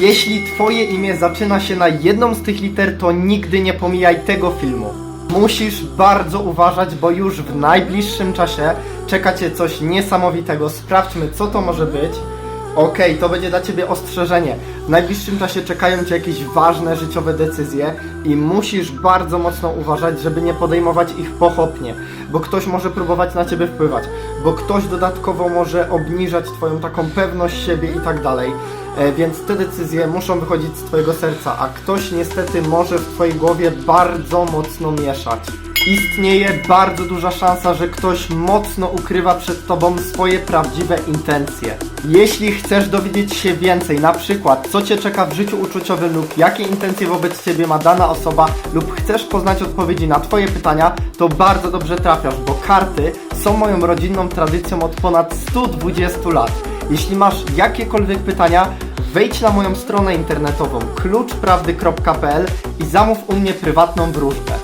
Jeśli twoje imię zaczyna się na jedną z tych liter, to nigdy nie pomijaj tego filmu. Musisz bardzo uważać, bo już w najbliższym czasie czeka cię coś niesamowitego. Sprawdźmy, co to może być. Okej, to będzie dla ciebie ostrzeżenie. W najbliższym czasie czekają cię jakieś ważne życiowe decyzje i musisz bardzo mocno uważać, żeby nie podejmować ich pochopnie, bo ktoś może próbować na ciebie wpływać, bo ktoś dodatkowo może obniżać twoją taką pewność siebie i tak dalej. E, Więc te decyzje muszą wychodzić z twojego serca, a ktoś niestety może w twojej głowie bardzo mocno mieszać. Istnieje bardzo duża szansa, że ktoś mocno ukrywa przed tobą swoje prawdziwe intencje. Jeśli chcesz dowiedzieć się więcej, na przykład co cię czeka w życiu uczuciowym lub jakie intencje wobec ciebie ma dana osoba lub chcesz poznać odpowiedzi na twoje pytania, to bardzo dobrze trafiasz, bo karty są moją rodzinną tradycją od ponad 120 lat. Jeśli masz jakiekolwiek pytania, wejdź na moją stronę internetową kluczprawdy.pl i zamów u mnie prywatną wróżbę.